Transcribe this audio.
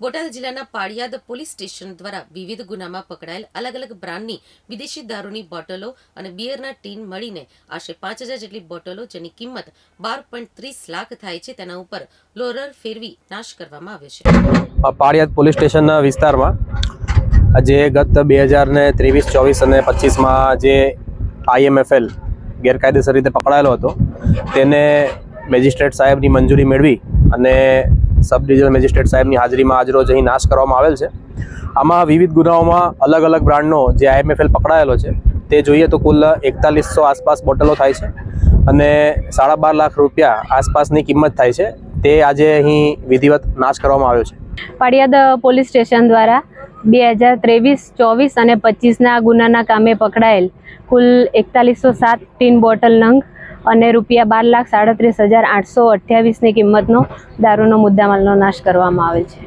બોટાદ જિલ્લાના Paliyad police station દ્વારા વિવિધ ગુનામાં પકડાયેલ અલગ અલગ બ્રાન્ડની વિદેશી દારૂની બોટલો અને બિયરના ટીન મળીને આશરે પાંચ હજાર જેટલી બોટલો જેની કિંમત બાર પોઈન્ટ ત્રીસ લાખ થાય છે, તેના ઉપર લોરર ફેરવી નાશ કરવામાં આવ્યો છે. પાળિયાદ પોલીસ સ્ટેશનના વિસ્તારમાં જે ગત બે હજાર ને ત્રેવીસ, ચોવીસ અને પચીસમાં જે આઈએમએફએલ ગેરકાયદેસર રીતે પકડાયેલો હતો, તેને મેજિસ્ટ્રેટ સાહેબની મંજૂરી મેળવી અને સબ ડિવિઝનલ મેજિસ્ટ્રેટ સાહેબની હાજરીમાં આજરોજ અહીં નાશ કરવામાં આવેલ છે. આમાં વિવિધ ગુનાઓમાં અલગ અલગ બ્રાન્ડનો જે આઈએમએફએલ પકડાયેલો છે, તે જોઈએ તો કુલ એકતાલીસો આસપાસ બોટલો થાય છે અને સાડા બાર લાખ રૂપિયા આસપાસની કિંમત થાય છે. તે આજે અહીં વિધિવત નાશ કરવામાં આવ્યો છે. પાડિયાદ પોલીસ સ્ટેશન દ્વારા બે હજાર ત્રેવીસ, ચોવીસ અને પચીસના ગુનાના કામે પકડાયેલ કુલ એકતાલીસો સાત ટીન બોટલ નંગ અને રૂપિયા બાર લાખ સાડત્રીસ હજાર આઠસો અઠ્યાવીસની કિંમતનો દારૂનો મુદ્દામાલનો નાશ કરવામાં આવેલ છે.